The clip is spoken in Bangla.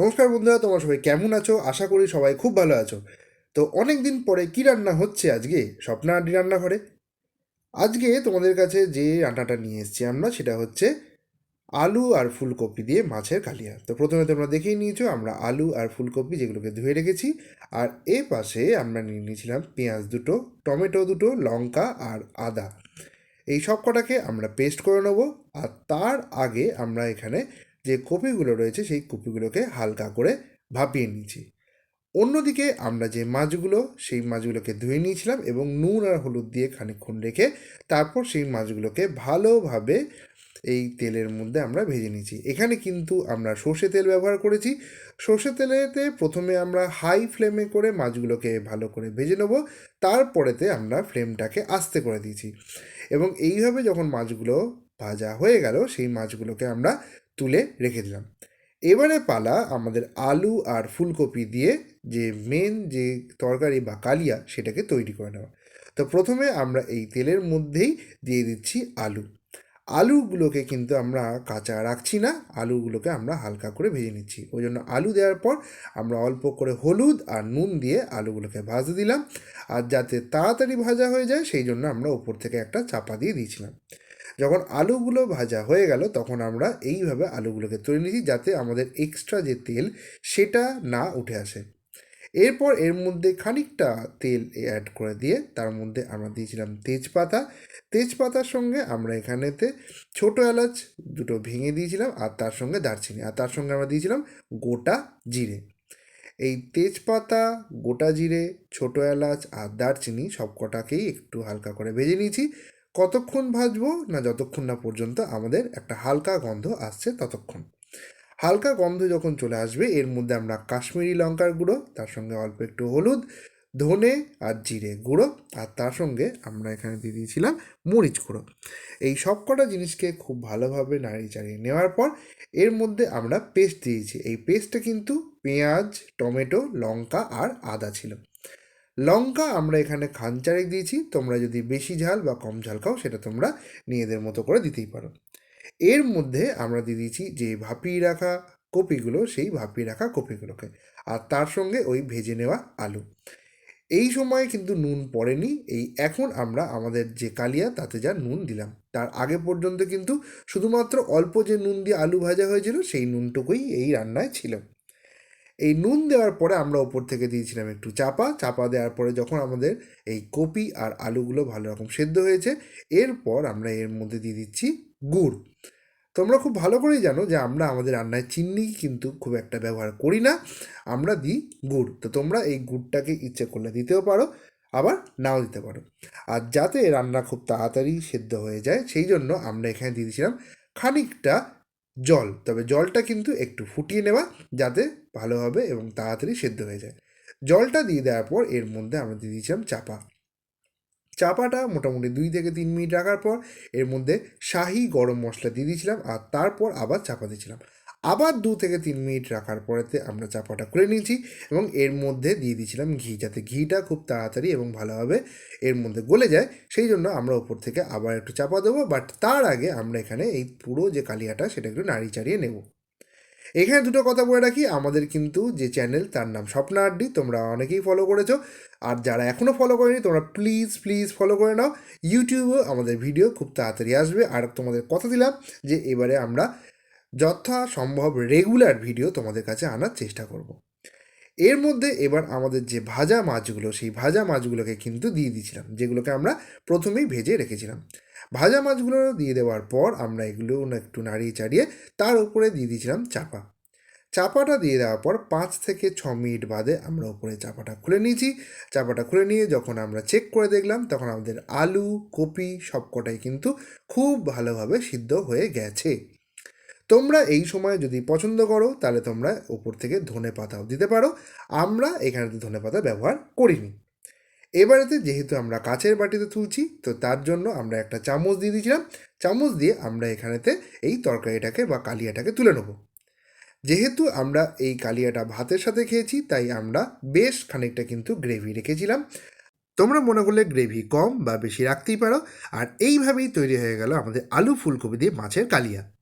নমস্কার বন্ধুরা, তোমার সবাই কেমন আছো? আশা করি সবাই খুব ভালো আছো। তো অনেক দিন পরে কি রান্না হচ্ছে আজকে? স্বপ্নাহাটি রান্নাঘরে। আজকে তোমাদের কাছে যে রান্নাটা নিয়ে এসেছি আমরা, সেটা হচ্ছে আলু আর ফুলকপি দিয়ে মাছের কালিয়া। তো প্রথমে তোমরা দেখেই নিয়েছো, আমরা আলু আর ফুলকপি যেগুলোকে ধুয়ে রেখেছি, আর এ পাশে আমরা নিয়ে নিয়েছিলাম পেঁয়াজ দুটো, টমেটো দুটো, লঙ্কা আর আদা। এই সব কটাকে আমরা পেস্ট করে নেব, আর তার আগে আমরা এখানে যে কপিগুলো রয়েছে, সেই কপিগুলোকে হালকা করে ভাপিয়ে নিয়েছি। অন্যদিকে আমরা যে মাছগুলো, সেই মাছগুলোকে ধুয়ে নিয়েছিলাম এবং নুন আর হলুদ দিয়ে খানিকক্ষণ রেখে তারপর সেই মাছগুলোকে ভালোভাবে এই তেলের মধ্যে আমরা ভেজে নিয়েছি। এখানে কিন্তু আমরা সর্ষে তেল ব্যবহার করেছি। সর্ষে তেলেতে প্রথমে আমরা হাই ফ্লেমে করে মাছগুলোকে ভালো করে ভেজে নেব। তারপরেতে আমরা ফ্লেমটাকে আস্তে করে দিয়েছি। এবং এইভাবে যখন মাছগুলো ভাজা হয়ে গেল, সেই মাছগুলোকে আমরা তুলে রেখে দিলাম। এবারে পালা আমাদের আলু আর ফুলকপি দিয়ে যে মেন যে তরকারি বা কালিয়া সেটাকে তৈরি করে নেওয়া। তো প্রথমে আমরা এই তেলের মধ্যেই দিয়ে দিচ্ছি আলু। আলুগুলোকে কিন্তু আমরা কাঁচা রাখছি না, আলুগুলোকে আমরা হালকা করে ভেজে নিচ্ছি। ওই জন্য আলু দেওয়ার পর আমরা অল্প করে হলুদ আর নুন দিয়ে আলুগুলোকে ভাজতে দিলাম। আর যাতে তাড়াতাড়ি ভাজা হয়ে যায়, সেই জন্য আমরা ওপর থেকে একটা চাপা দিয়ে দিয়েছিলাম। যখন আলুগুলো ভাজা হয়ে গেল, তখন আমরা এইভাবে আলুগুলোকে তুলে নিয়েছি যাতে আমাদের এক্সট্রা যে তেল, সেটা না উঠে আসে। এরপর এর মধ্যে খানিকটা তেল অ্যাড করে দিয়ে তার মধ্যে আমরা দিয়েছিলাম তেজপাতা। তেজপাতার সঙ্গে আমরা এখানেতে ছোটো এলাচ দুটো ভেঙে দিয়েছিলাম আর তার সঙ্গে দারচিনি। আর তার সঙ্গে আমরা দিয়েছিলাম গোটা জিরে। এই তেজপাতা, গোটা জিরে, ছোটো এলাচ আর দারচিনি সব কটাকেই একটু হালকা করে ভেজে নিয়েছি। কতক্ষণ ভাজবো না যতক্ষণ না পর্যন্ত আমাদের একটা হালকা গন্ধ আসছে ততক্ষণ। হালকা গন্ধ যখন চলে আসবে, এর মধ্যে আমরা কাশ্মীরি লঙ্কার গুঁড়ো, তার সঙ্গে অল্প একটু হলুদ, ধনে আর জিরে গুঁড়ো, আর তার সঙ্গে আমরা এখানে দিয়ে দিয়েছিলাম মরিচ গুঁড়ো। এই সব কটা জিনিসকে খুব ভালোভাবে নাড়িয়ে চাড়িয়ে নেওয়ার পর, এর মধ্যে আমরা পেস্ট দিয়েছি। এই পেস্টটা কিন্তু পেঁয়াজ, টমেটো, লঙ্কা আর আদা ছিল। লঙ্কা আমরা এখানে খান চারেক দিয়েছি, তোমরা যদি বেশি ঝাল বা কম ঝাল খাও, সেটা তোমরা নিজেদের মতো করে দিতেই পারো। এর মধ্যে আমরা দিয়ে দিয়েছি যে ভাপিয়ে রাখা কপিগুলো, সেই ভাপিয়ে রাখা কপিগুলোকে, আর তার সঙ্গে ওই ভেজে নেওয়া আলু। এই সময়ে কিন্তু নুন পড়েনি, এই এখন আমরা আমাদের যে কালিয়া, তাতে যা নুন দিলাম, তার আগে পর্যন্ত কিন্তু শুধুমাত্র অল্প যে নুন দিয়ে আলু ভাজা হয়েছিল, সেই নুনটুকুই এই রান্নায় ছিল। এই নুন দেওয়ার পরে আমরা ওপর থেকে দিয়েছিলাম একটু চাপা। চাপা দেওয়ার পরে যখন আমাদের এই কপি আর আলুগুলো ভালো রকম সেদ্ধ হয়েছে, এরপর আমরা এর মধ্যে দিয়ে দিচ্ছি গুড়। তোমরা খুব ভালো করেই জানো যে আমরা আমাদের রান্নায় চিনি কিন্তু খুব একটা ব্যবহার করি না, আমরা দিই গুড়। তো তোমরা এই গুড়টাকে ইচ্ছে করলে দিতেও পারো, আবার নাও দিতে পারো। আর যাতে রান্না খুব তাড়াতাড়ি সেদ্ধ হয়ে যায়, সেই জন্য আমরা এখানে দিয়ে দিয়েছিলাম খানিকটা জল। তবে জলটা কিন্তু একটু ফুটিয়ে নেওয়া যাতে ভালো হবে এবং তাড়াতাড়ি সেদ্ধ হয়ে যায়। জলটা দিয়ে দেওয়ার পর এর মধ্যে আমরা দিয়ে দিয়েছিলাম চাপা। চাপাটা মোটামুটি দুই থেকে তিন মিনিট রাখার পর এর মধ্যে শাহি গরম মশলা দিয়ে দিয়েছিলাম আর তারপর আবার চাপা দিয়েছিলাম। আবার দু থেকে তিন মিনিট রাখার পরেতে আমরা চাপাটা খুলে নিয়েছি এবং এর মধ্যে দিয়ে দিয়েছিলাম ঘি, যাতে ঘিটা খুব তাড়াতাড়ি এবং ভালোভাবে এর মধ্যে গলে যায়। সেই জন্য আমরা ওপর থেকে আবার একটু চাপা দেবো বাট তার আগে আমরা এখানে এই পুরো যে কালিয়াটা, সেটা একটু নাড়ি চাড়িয়ে নেব। এখানে দুটো কথা বলে রাখি, আমাদের কিন্তু যে চ্যানেল তার নাম স্বপ্না আড্ডি, তোমরা অনেকেই ফলো করেছ। আর যারা এখনও ফলো করেনি, তোমরা প্লিজ প্লিজ ফলো করে নাও। ইউটিউবেও আমাদের ভিডিও খুব তাড়াতাড়ি আসবে। আর তোমাদের কথা দিলাম যে এবারে আমরা যথা সম্ভব রেগুলার ভিডিও তোমাদের কাছে আনার চেষ্টা করব। এর মধ্যে এবার আমাদের যে ভাজা মাছগুলো, সেই ভাজা মাছগুলোকে কিন্তু দিয়ে দিয়েছিলাম, যেগুলোকে আমরা প্রথমেই ভেজে রেখেছিলাম। ভাজা মাছগুলো দিয়ে দেওয়ার পর আমরা এগুলো একটু নাড়িয়ে চাড়িয়ে তার উপরে দিয়ে দিয়েছিলাম চাপা। চাপাটা দিয়ে দেওয়ার পর পাঁচ থেকে ছ মিনিট বাদে আমরা উপরে চাপাটা খুলে নিয়েছি। চাপাটা খুলে নিয়ে যখন আমরা চেক করে দেখলাম, তখন আমাদের আলু, কপি সবকটাই কিন্তু খুব ভালোভাবে সিদ্ধ হয়ে গেছে। তোমরা এই সময় যদি পছন্দ করো, তাহলে তোমরা ওপর থেকে ধনে পাতাও দিতে পারো। আমরা এখানেতে ধনে পাতা ব্যবহার করিনি। এবারেতে যেহেতু আমরা কাচের বাটিতে তুলছি, তো তার জন্য আমরা একটা চামচ দিয়ে দিয়েছিলাম। চামচ দিয়ে আমরা এখানেতে এই তরকারিটাকে বা কালিয়াটাকে তুলে নেব। যেহেতু আমরা এই কালিয়াটা ভাতের সাথে খেয়েছি, তাই আমরা বেশ খানিকটা কিন্তু গ্রেভি রেখেছিলাম। তোমরা মনে করলে গ্রেভি কম বা বেশি রাখতেই পারো। আর এইভাবেই তৈরি হয়ে গেল আমাদের আলু ফুলকপি দিয়ে মাছের কালিয়া।